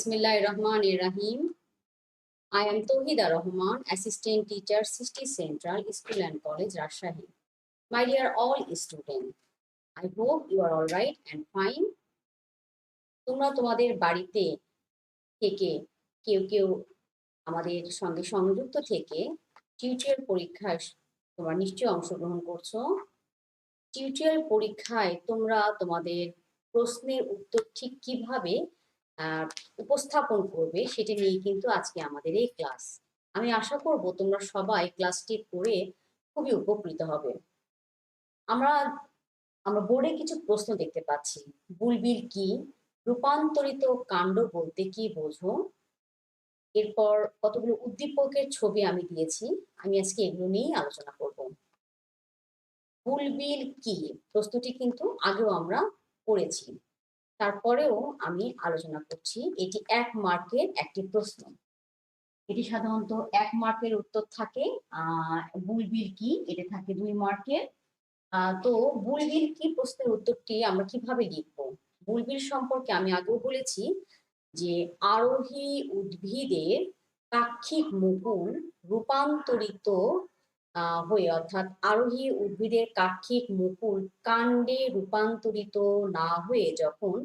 Bismillah Rahman Rahim. I am Tohida Rahman, Assistant Teacher, City Central School and College, Rajshahi. My dear all students, I hope you are all right and fine. তোমরা তোমাদের বাড়িতে থেকে কেউ কেউ আমাদের সঙ্গে সংযুক্ত থেকে টিউটোরিয়াল পরীক্ষায় তোমরা নিশ্চয়ই অংশগ্রহণ করছ টিউটোরিয়াল পরীক্ষায় তোমরা তোমাদের প্রশ্নের উত্তর ঠিক কীভাবে উপস্থাপন করবে, সেটা নিয়ে কিন্তু আজকে আমাদের এই ক্লাস আমি আশা করব তোমরা সবাই ক্লাসটি করে খুবই উপকৃত হবে। আমরা আমরা বোর্ডে কিছু প্রশ্ন দেখতে পাচ্ছি। বুলবিল কি? রূপান্তরিত কাণ্ড বলতে কি বোঝো? এরপর কতগুলো উদ্দীপকের ছবি আমি দিয়েছি। আমি আজকে এগুলো নিয়েই আলোচনা করব। বুলবিল কি? প্রশ্নটি কিন্তু আগেও আমরা পড়েছি তারপরেও আমি আলোচনা করছি, এটি এক মার্কের একটি প্রশ্ন। এটি সাধারণত এক মার্কের উত্তর থাকে বুলবিল কি? এটা থাকে দুই মার্কের। তো বুলবিল কি প্রশ্নের উত্তরটি আমরা কীভাবে লিখব? বুলবিল সম্পর্কে আমি আগেও বলেছি যে আরোহী উদ্ভিদের পাক্ষিক মুকুল রূপান্তরিত হয়ে অর্থাৎ আরোহী উদ্ভিদের কাক্ষিক মুকুল কাণ্ডে রূপান্তরিত না হয়ে যখন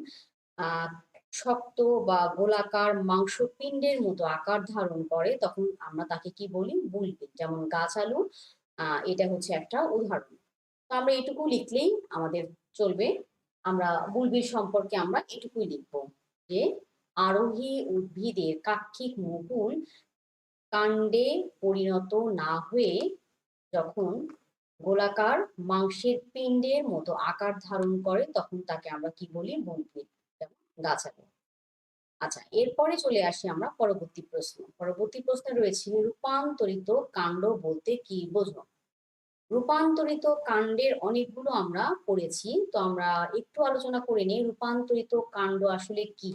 শক্ত বা গোলাকার মাংসপিণ্ডের মতো আকার ধারণ করে, তখন আমরা তাকে কি বলি? বুলবিল। যেমন গাছ আলু এটা হচ্ছে একটা উদাহরণ। তো আমরা এটুকু লিখলেই আমাদের চলবে। আমরা বুলবিল সম্পর্কে আমরা এটুকুই লিখব যে, আরোহী উদ্ভিদের কাক্ষিক মুকুল কাণ্ডে পরিণত না হয়ে যখন গোলাকার মাংসের পিণ্ডের মতো আকার ধারণ করে, তখন তাকে আমরা কি বলি? যেমন গাছালি আচ্ছা এরপরে চলে আসি আমরা পরবর্তী প্রশ্ন। পরবর্তী প্রশ্নে রয়েছে, রূপান্তরিত কাণ্ড বলতে কি বোঝো? রূপান্তরিত কাণ্ডের অনেকগুলো আমরা পড়েছি, তো আমরা একটু আলোচনা করে নিই, রূপান্তরিত কাণ্ড আসলে কি?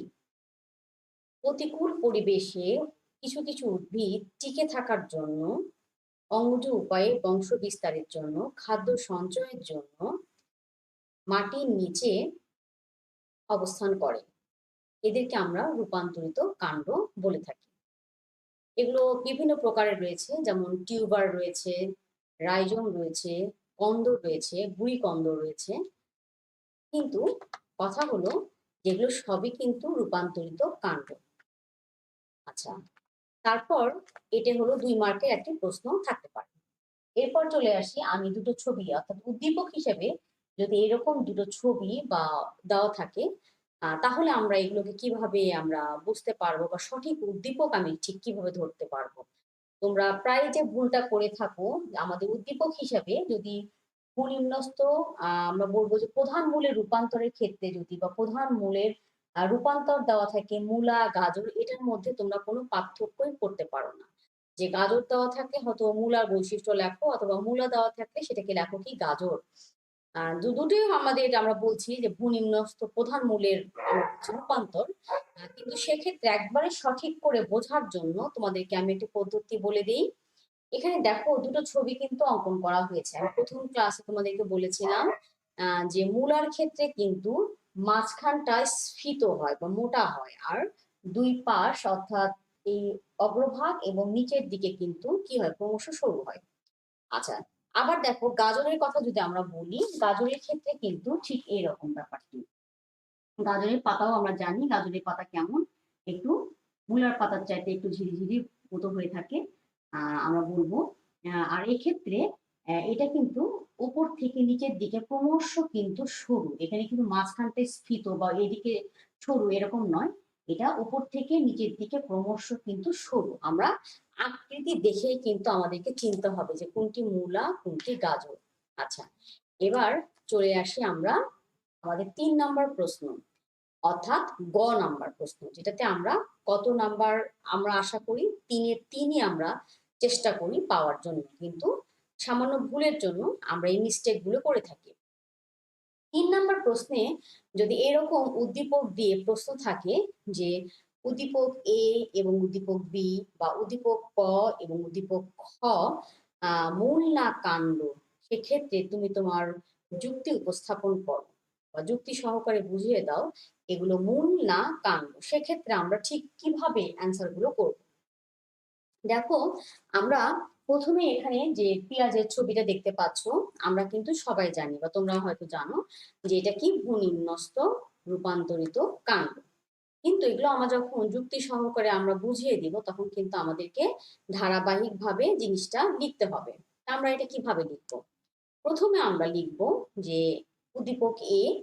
প্রতিকূল পরিবেশে কিছু কিছু উদ্ভিদ টিকে থাকার জন্য অঙ্গজ উপায়ে বংশ বিস্তারের জন্য, খাদ্য সঞ্চয়ের জন্য মাটির নিচে অবস্থান করে। এদেরকে আমরা রূপান্তরিত কাণ্ড বলে থাকি। এগুলো বিভিন্ন প্রকারের রয়েছে, যেমন টিউবার রয়েছে, রাইজম রয়েছে, কন্দর রয়েছে গুড়ি কন্দর রয়েছে। কিন্তু কথা হলো, যেগুলো সবই কিন্তু রূপান্তরিত কাণ্ড। আচ্ছা তারপর এটা হলো দুই মার্কের একটি প্রশ্ন থাকতে পারে। এরপর চলে আসি আমি দুটো ছবি অর্থাৎ উদ্দীপক হিসেবে যদি এরকম দুটো ছবি বা দেওয়া থাকে তাহলে আমরা এগুলোকে কীভাবে আমরা বুঝতে পারব বা সঠিক উদ্দীপক আমি ঠিক কীভাবে ধরতে পারব? তোমরা প্রায় যে ভুলটা করে থাকো আমাদের উদ্দীপক হিসাবে যদি সুনিম্নস্ত আহ, আমরা বলব যে প্রধান মূলের রূপান্তরের ক্ষেত্রে যদি বা প্রধান মূলের রূপান্তর দেওয়া থাকে মূলা, গাজর, এটার মধ্যে তোমরা কোনো পার্থক্যই করতে পারো না। যে গাজর দেওয়া থাকে, হয়তো মূলার বৈশিষ্ট্য লেখো অথবা মূলা দেওয়া থাকলে সেটাকে লেখো কি গাজর। আমাদের আমরা বলছি যে ভূনিম্নস্থ প্রধান মূলের রূপান্তর। কিন্তু সেক্ষেত্রে একবারে সঠিক করে বোঝার জন্য তোমাদেরকে আমি একটি পদ্ধতি বলে দিই। এখানে দেখো দুটো ছবি কিন্তু অঙ্কন করা হয়েছে। আমি প্রথম ক্লাসে তোমাদেরকে বলেছিলাম যে মূলার ক্ষেত্রে কিন্তু মাঝখানটা স্ফীত হয় বা মোটা হয়। আর দুই পাশ অর্থাৎ এই অগ্রভাগ এবং নিচের দিকে কিন্তু কি হয়? ক্রমশ সরু হয়। আচ্ছা আবার দেখো গাজরের কথা যদি আমরা বলি, গাজরের ক্ষেত্রে কিন্তু ঠিক এইরকম ব্যাপারটি গাজরের পাতাও আমরা জানি, গাজরের পাতা কেমন? একটু মূলার পাতার চাইতে একটু ঝিরিঝিরি মতো হয়ে থাকে আমরা বলব। আর এক্ষেত্রে এটা কিন্তু উপর থেকে নিচের দিকে ক্রমশ কিন্তু সরু। এখানে কিন্তু মাঝখানটা স্ফীত বা এদিকে সরু এরকম নয়। এটা উপর থেকে নিচের দিকে ক্রমশ কিন্তু সরু। আমরা আকৃতি দেখেই কিন্তু আমাদেরকে চিনতে হবে যে কোনটি মূলা, কোনটি গাজর। আচ্ছা এবার চলে আসি আমরা আমাদের তিন নাম্বার প্রশ্ন, অর্থাৎ গ নাম্বার প্রশ্ন, যেটাতে আমরা কত নাম্বার আমরা আশা করি? তিনের তিনই আমরা চেষ্টা করি পাওয়ার জন্য। কিন্তু সামান্য ভুলের জন্য আমরা এই মিস্টেকগুলো করে থাকি। তিন নাম্বার প্রশ্নে যদি এরকম উদ্দীপক দিয়ে প্রশ্ন থাকে যে উদ্দীপক এ এবং উদ্দীপক বি বা উদ্দীপক ক এবং উদ্দীপক খ মূল না কাণ্ড, সেক্ষেত্রে তুমি তোমার যুক্তি উপস্থাপন করো বা যুক্তি সহকারে বুঝিয়ে দাও, এগুলো মূল না কাণ্ড, সেক্ষেত্রে আমরা ঠিক কীভাবে অ্যান্সারগুলো করব? দেখো, আমরা প্রথমে এখানে যে পেঁয়াজের ছবিটা দেখতে পাচ্ছ, আমরা কিন্তু সবাই জানি বা তোমরা হয়তো জানো যে এটা কি ভূনিম্নস্ত রূপান্তরিত কাণ্ড। কিন্তু এগুলো আমরা যখন যুক্তি সহকারে আমরা বুঝিয়ে দিব, তখন কিন্তু আমাদেরকে ধারাবাহিকভাবে জিনিসটা লিখতে হবে। আমরা এটা কীভাবে লিখব? প্রথমে আমরা লিখব যে উদ্দীপক এ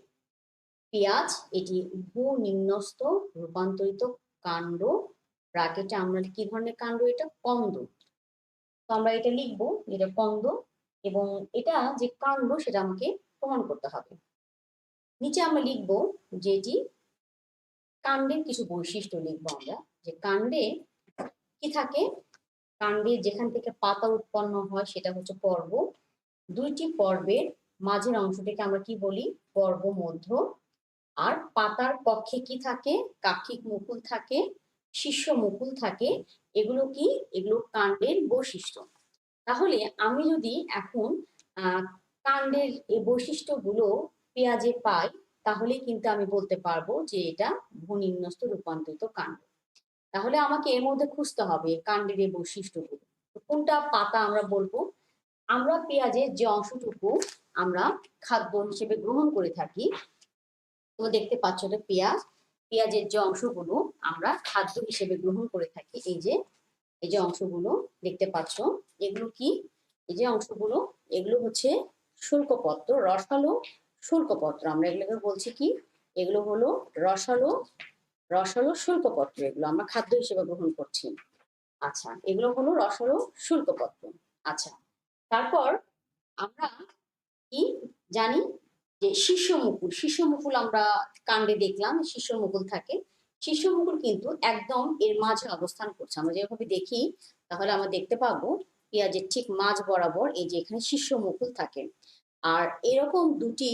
পেঁয়াজ, এটি ভূ ভূনিম্নস্ত রূপান্তরিত কাণ্ড। ব্রাকেটে আমরা কি ধরনের কাণ্ড এটা? কন্দ। তো আমরা এটা লিখব যেটা কন্দ এবং এটা যে কাণ্ড সেটা আমাকে প্রমাণ করতে হবে। নিচে আমরা লিখব যে এটি কাণ্ডের কিছু বৈশিষ্ট্য লিখব আমরা, যে কাণ্ডে কি থাকে? কাণ্ডে যেখান থেকে পাতা উৎপন্ন হয় সেটা হচ্ছে পর্ব। দুইটি পর্বের মাঝের অংশটিকে আমরা কি বলি? পর্ব মধ্য। আর পাতার পক্ষে কি থাকে? কাক্ষিক মুকুল থাকে। শীর্ষ মুকুল থাকে, এগুলো কি? এগুলো কাণ্ডের বৈশিষ্ট্য। তাহলে আমি যদি এখন কাণ্ডের এই বৈশিষ্ট্যগুলো পেঁয়াজে পাই, তাহলে কিন্তু আমি বলতে পারব যে এটা ভূনিম্নস্ত রূপান্তরিত কাণ্ড। তাহলে আমাকে এর মধ্যে খুঁজতে হবে কাণ্ডের এই বৈশিষ্ট্যগুলো। কোনটা পাতা আমরা বলব? আমরা পেঁয়াজের যে অংশটুকু আমরা খাদ্য হিসেবে গ্রহণ করে থাকি, তো দেখতে পাচ্ছ পেঁয়াজ। পেঁয়াজের যে অংশগুলো আমরা খাদ্য হিসেবে গ্রহণ করে থাকি, এই যে এই যে অংশগুলো দেখতে পাচ্ছ, এগুলো কি? এই যে অংশগুলো, এগুলো হচ্ছে শুল্কপত্র, রসালো শুল্কপত্র। আমরা এগুলোকে বলছি কি? এগুলো হলো রসালো রসালো শুল্কপত্র এগুলো আমরা খাদ্য হিসেবে গ্রহণ করছি। আচ্ছা এগুলো হলো রসালো শুল্কপত্র। আচ্ছা তারপর আমরা কি জানি? যে শীর্ষ মুকুল শীর্ষ মুকুল আমরা কাণ্ডে দেখলাম শীর্ষ মুকুল থাকে। শীর্ষ মুকুল কিন্তু একদম এর মাঝে অবস্থান করছে। আমরা যেভাবে দেখি, তাহলে আমরা দেখতে পাবো পেঁয়াজের ঠিক মাঝ বরাবর এই যে এখানে শীর্ষ মুকুল থাকে। আর এরকম দুটি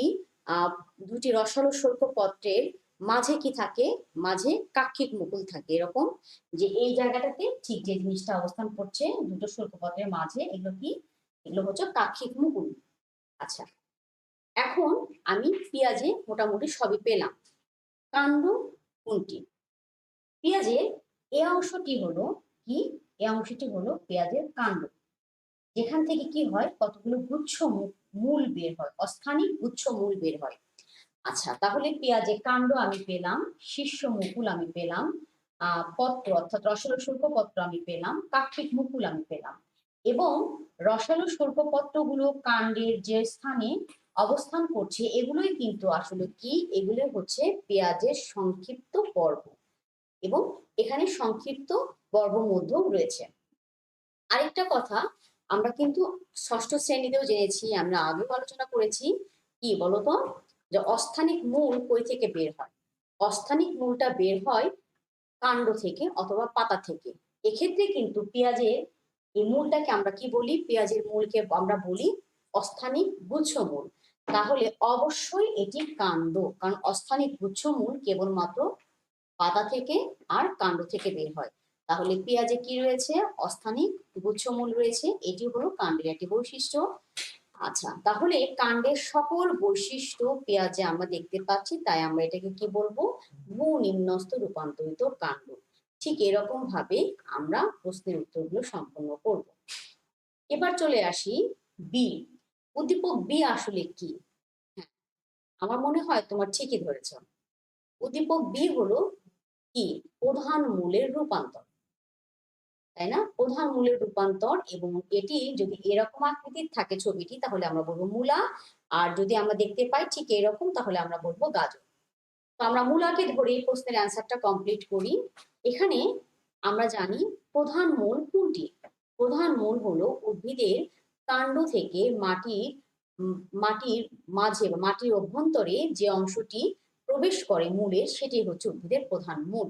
দুটি রসালো শুল্ক পত্রের মাঝে কি থাকে? মাঝে কাক্ষিক মুকুল থাকে। এরকম যে এই জায়গাটাতে ঠিক যে জিনিসটা অবস্থান করছে, দুটো শুল্ক পত্রের মাঝে এগুলো কি? এগুলো হচ্ছে কাক্ষিক মুকুল। আচ্ছা এখন আমি পেঁয়াজে মোটামুটি সবই পেলাম। কাণ্ড কোনটি? পেঁয়াজের এ অংশটি হলো কি? এ অংশটি হলো পেঁয়াজের কাণ্ড। যেখান থেকে কি হয়? কতগুলো গুচ্ছ মূল বের হয়, অস্থানিক গুচ্ছ মূল বের হয়। আচ্ছা তাহলে পেঁয়াজের কাণ্ড আমি পেলাম, শীর্ষ মুকুল আমি পেলাম পত্র অর্থাৎ রসালো শুল্ক পত্র আমি পেলাম, কাক্ষিক মুকুল আমি পেলাম। এবং রসালো শুল্ক পত্রগুলো কাণ্ডের যে স্থানে অবস্থান করছে, এগুলোই কিন্তু আসলে কি? এগুলো হচ্ছে পেঁয়াজের সংক্ষিপ্ত পর্ব এবং এখানে সংক্ষিপ্ত পর্ব মধ্যেও রয়েছে। আরেকটা কথা, আমরা কিন্তু ষষ্ঠ শ্রেণীতেও জেনেছি, আমরা আগেও আলোচনা করেছি, কি বলতো? যে অস্থানিক মূল কই থেকে বের হয়? অস্থানিক মূলটা বের হয় কাণ্ড থেকে অথবা পাতা থেকে। এক্ষেত্রে কিন্তু পেঁয়াজের এই মূলটাকে আমরা কি বলি? পেঁয়াজের মূলকে আমরা বলি অস্থানিক গুচ্ছমূল তাহলে অবশ্যই এটি কাণ্ড, কারণ অস্থানিক গুচ্ছমূল কেবলমাত্র পাতা থেকে আর কাণ্ড থেকে বের হয়। তাহলে পেঁয়াজে কি রয়েছে? অস্থানিক গুচ্ছমূল রয়েছে। এটি হলো কাণ্ডের একটি বৈশিষ্ট্য। আচ্ছা তাহলে কাণ্ডের সকল বৈশিষ্ট্য পেঁয়াজে আমরা দেখতে পাচ্ছি, তাই আমরা এটাকে কি বলব? ভূ ভূনিম্নস্ত রূপান্তরিত কাণ্ড। ঠিক এরকম ভাবে আমরা প্রশ্নের উত্তরগুলো সম্পন্ন করব। এবার চলে আসি বি। উদ্দীপক বি আসলে কি? হ্যাঁ আমার মনে হয় তোমার ঠিকই ধরেছ। উদ্দীপক বি হলো কি? প্রধান মূলের রূপান্তর। তাই না? প্রধান মূলের রূপান্তর এবং এটি যদি এরকম আকৃতির থাকে ছবিটি, তাহলে আমরা বলব মূলা। আর যদি আমরা দেখতে পাই ঠিক এরকম, তাহলে আমরা বলব গাজর। তো আমরা মূলাকে ধরে প্রশ্নের অ্যান্সারটা কমপ্লিট করি। এখানে আমরা জানি প্রধান মূল কোনটি? প্রধান মূল হলো উদ্ভিদের কাণ্ড থেকে মাটির মাটির মাঝে মাটির অভ্যন্তরে যে অংশটি প্রবেশ করে মূলের সেটি হচ্ছে উদ্ভিদের প্রধান মূল।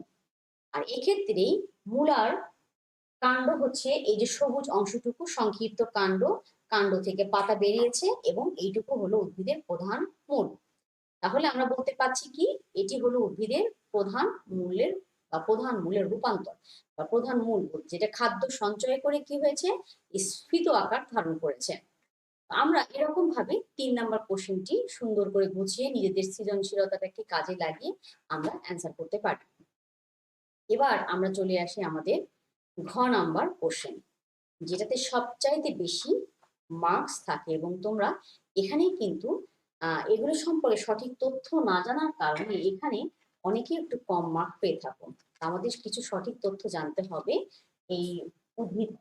আর এক্ষেত্রে মূলার কাণ্ড হচ্ছে এই যে সবুজ অংশটুকু, সংক্ষিপ্ত কাণ্ড। কাণ্ড থেকে পাতা বেরিয়েছে এবং এইটুকু হলো উদ্ভিদের প্রধান মূল। তাহলে আমরা বলতে পারছি কি? এটি হলো উদ্ভিদের প্রধান মূলের বা প্রধান মূলের রূপান্তর বা প্রধান মূল যেটা খাদ্য সঞ্চয় করে কি হয়েছে? স্ফীত আকার ধারণ করেছে। আমরা এরকম ভাবে তিন নাম্বার কোশ্চেনটি সুন্দর করে গুছিয়ে নিজেদের সৃজনশীলতাটাকে কাজে লাগিয়ে আমরা অ্যান্সার করতে পারি এবার আমরা চলে আসি আমাদের ঘ নাম্বার কোশ্চেন যেটাতে সবচাইতে বেশি মার্কস থাকে এবং তোমরা এখানেই কিন্তু এগুলো সম্পর্কে সঠিক তথ্য না জানার কারণে এখানে অনেকেই একটু কম মার্ক পেয়ে থাকো। আমাদের কিছু সঠিক তথ্য জানতে হবে এই উদ্ভিদ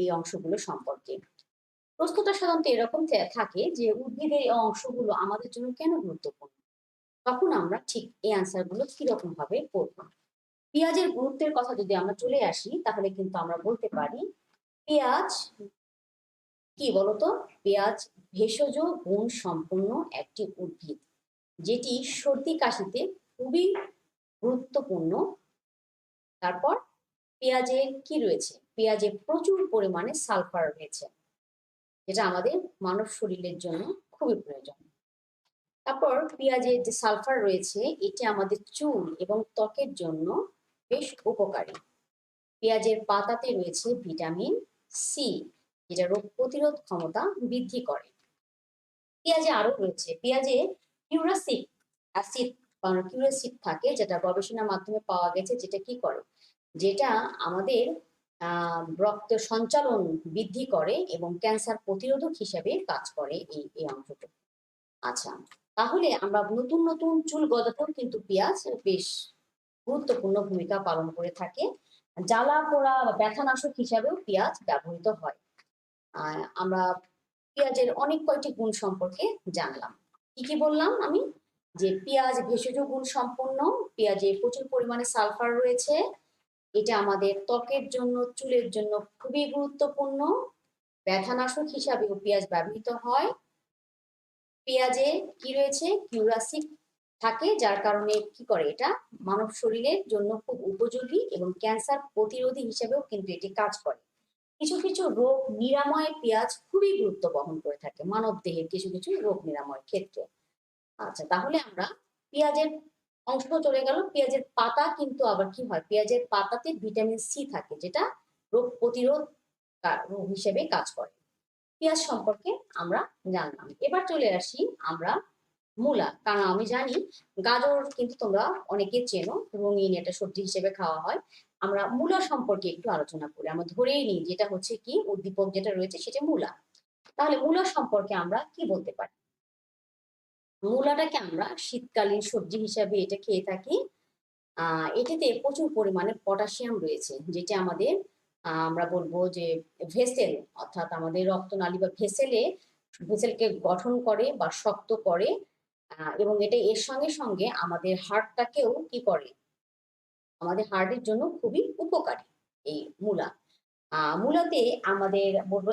এই অংশগুলো সম্পর্কে। প্রশ্নটা সাধারণত এরকম থাকে যে উদ্ভিদের এই অংশগুলো আমাদের জন্য কেন গুরুত্বপূর্ণ? তখন আমরা ঠিক এই অ্যান্সারগুলো কীরকম ভাবে করব? পেঁয়াজের গুরুত্বের কথা যদি আমরা চলে আসি, তাহলে কিন্তু আমরা বলতে পারি পেঁয়াজ কি বলতো? পেঁয়াজ ভেষজ গুণ সম্পন্ন একটি উদ্ভিদ, যেটি সর্দি কাশিতে খুবই গুরুত্বপূর্ণ। তারপর পেঁয়াজে কি রয়েছে? পেঁয়াজে প্রচুর পরিমাণে সালফার রয়েছে, যেটা আমাদের মানব শরীরের জন্য খুবই প্রয়োজন। তারপর পেঁয়াজের যে সালফার রয়েছে, এটি আমাদের চুল এবং ত্বকের জন্য বেশ উপকারী। পেঁয়াজের পাতাতে রয়েছে ভিটামিন সি যেটা রোগ প্রতিরোধ ক্ষমতা বৃদ্ধি করে। পেঁয়াজে আরও রয়েছে, পেঁয়াজে কিউরাসিক অ্যাসিড কিউরাসিড থাকে, যেটা গবেষণার মাধ্যমে পাওয়া গেছে, যেটা কি করে? যেটা আমাদের রক্ত সঞ্চালন বৃদ্ধি করে এবং ক্যান্সার প্রতিরোধক হিসেবে কাজ করে এই এই অংশটুকু আচ্ছা তাহলে আমরা নতুন নতুন চুল গজাতেও কিন্তু পেঁয়াজ বেশ গুরুত্বপূর্ণ ভূমিকা পালন করে থাকে। জ্বালা, পোড়া বা ব্যথানাশক হিসাবেও পেঁয়াজ ব্যবহৃত হয়। আমরা পেঁয়াজের অনেক কয়টি গুণ সম্পর্কে জানলাম। কি কি বললাম আমি? যে পেঁয়াজ ভেষজ গুণ সম্পন্ন, পেঁয়াজে প্রচুর পরিমাণে সালফার রয়েছে। এটা আমাদের ত্বকের জন্য, চুলের জন্য খুবই গুরুত্বপূর্ণ। ব্যথানাশক হিসাবেও পেঁয়াজ ব্যবহৃত হয়। পেঁয়াজে কি রয়েছে? কিউরাসিক থাকে, যার কারণে কি করে এটা? মানব শরীরের জন্য খুব উপযোগী এবং ক্যান্সার প্রতিরোধী হিসাবেও কিন্তু এটি কাজ করে। কিছু কিছু রোগ নিরাময়ে পেঁয়াজ খুবই গুরুত্ব বহন করে থাকে মানব দেহের কিছু কিছু রোগ নিরাময়ের ক্ষেত্রে। আচ্ছা তাহলে আমরা পেঁয়াজের অংশ চলে গেল। পেঁয়াজের পাতা কিন্তু আবার কি হয়? পেঁয়াজের পাতাতে ভিটামিন সি থাকে, যেটা রোগ প্রতিরোধ রোগ হিসেবে কাজ করে। পেঁয়াজ সম্পর্কে আমরা জানলাম। এবার চলে আসি আমরা মূলা। কারণ আমি জানি গাজর কিন্তু তোমরা অনেকে চেনো, রঙিন এটা সবজি হিসেবে খাওয়া হয়। আমরা মূলা সম্পর্কে একটু আলোচনা করি। আমরা ধরেই নিই যেটা হচ্ছে কি উদ্দীপক যেটা রয়েছে সেটা মূলা। তাহলে মূলা সম্পর্কে আমরা কি বলতে পারি? মূলাটাকে আমরা শীতকালীন সবজি হিসাবে এটা খেয়ে থাকি। এটাতে প্রচুর পরিমাণে পটাশিয়াম রয়েছে, যেটা আমাদের আমরা বলব যে ভেসেল, অর্থাৎ আমাদের রক্তনালী বা ভেসেলে, ভেসেলকে গঠন করে বা শক্ত করে এবং এটা এর সঙ্গে সঙ্গে আমাদের হার্টটাকেও কি করে? আমাদের হার্টের জন্য খুবই উপকারী এই মূলা। মূলাতে আমাদের বলব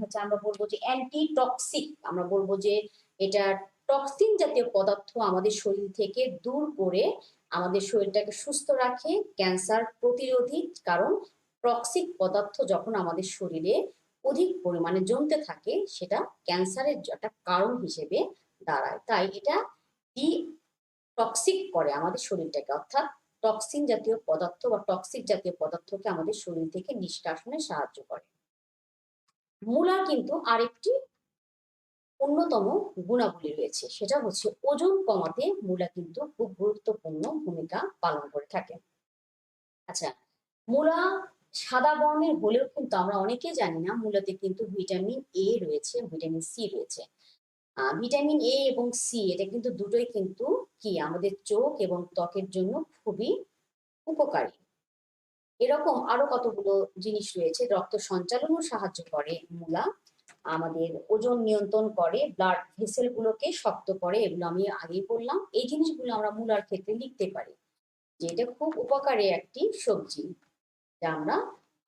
হচ্ছে আমরা বলব যে অ্যান্টি টক্সিক আমরা বলব যে এটা টক্সিন জাতীয় পদার্থ আমাদের শরীর থেকে দূর করে আমাদের শরীরটাকে সুস্থ রাখে ক্যান্সার প্রতিরোধী, কারণ টক্সিক পদার্থ যখন আমাদের শরীরে অধিক পরিমাণে জমতে থাকে, সেটা ক্যান্সারের একটা কারণ হিসেবে দাঁড়ায়। তাই এটা ডি টক্সিক করে আমাদের শরীরটাকে, অর্থাৎ টক্সিন জাতীয় পদার্থ বা টক্সিক জাতীয় পদার্থকে আমাদের শরীর থেকে নিষ্কাশনে সাহায্য করে। মূলার কিন্তু আরেকটি অন্যতম গুণাবলী রয়েছে। সেটা হচ্ছে ওজন কমাতে মূলা কিন্তু খুব গুরুত্বপূর্ণ ভূমিকা পালন করে থাকে। আচ্ছা মূলা সাদা বর্ণের হলেও কিন্তু আমরা অনেকে জানি না, মূলাতে কিন্তু ভিটামিন এ রয়েছে, ভিটামিন সি রয়েছে। ভিটামিন এ এবং সি এটা কিন্তু দুটোই কিন্তু কি আমাদের চোখ এবং ত্বকের জন্য খুবই উপকারী। এরকম আরও কতগুলো জিনিস রয়েছে, রক্ত সঞ্চালনও সাহায্য করে মূলা। আমাদের ওজন নিয়ন্ত্রণ করে ব্লাড ভেসেল গুলোকে শক্ত করে, এগুলো আমি আগেই বললাম। এই জিনিসগুলো আমরা মূলার ক্ষেত্রে লিখতে পারি, যে এটা খুব উপকারী একটি সবজি, যা আমরা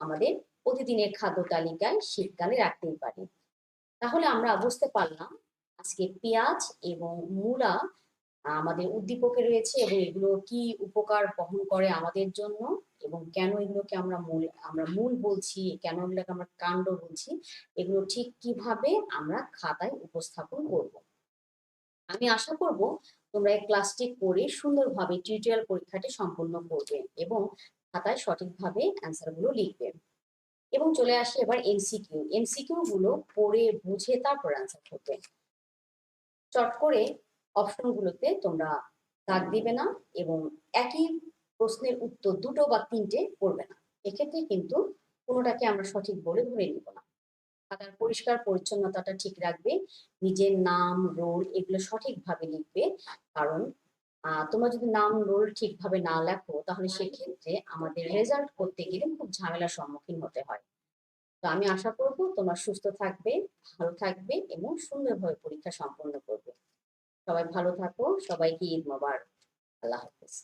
আমাদের প্রতিদিনের খাদ্য তালিকায় শীতকালে রাখতেই পারি। তাহলে আমরা বুঝতে পারলাম আজকে পেঁয়াজ এবং মূলা আমাদের উদ্দীপকে রয়েছে এবং এগুলো কি উপকার বহন করে আমাদের জন্য এবং কেন এগুলোকে আমরা মূল আমরা মূল বলছি, কেন এগুলোকে আমরা কাণ্ড বলছি, এগুলো ঠিক কীভাবে আমরা খাতায় উপস্থাপন করব? আমি আশা করব তোমরা এই ক্লাসটি করে সুন্দরভাবে টিউটোরিয়াল পরীক্ষাটি সম্পন্ন করবে এবং খাতায় সঠিকভাবে অ্যান্সারগুলো লিখবে। এবং চলে আসি এবার এমসিকিউ এমসিকিউ গুলো পড়ে বুঝে তারপর অ্যান্সার করবে। চট করে অপশনগুলোতে তোমরা দাগ দিবে না এবং একই প্রশ্নের উত্তর দুটো বা তিনটে করবে না। এক্ষেত্রে কিন্তু কোনোটাকে আমরা সঠিক বলে ধরে নিব না। খাতার পরিষ্কার পরিচ্ছন্নতাটা ঠিক রাখবে, নিজের নাম, রোল এগুলো সঠিকভাবে লিখবে। কারণ তোমরা যদি নাম, রোল ঠিকভাবে না লেখো, তাহলে সেক্ষেত্রে আমাদের রেজাল্ট করতে গেলে খুব ঝামেলার সম্মুখীন হতে হয়। তো আমি আশা করব তোমরা সুস্থ থাকবে, ভালো থাকবে এবং সুন্দরভাবে পরীক্ষা সম্পন্ন করবে। সবাই ভালো থাকো সবাইকে ঈদ মোবার আল্লাহ হাফেজ।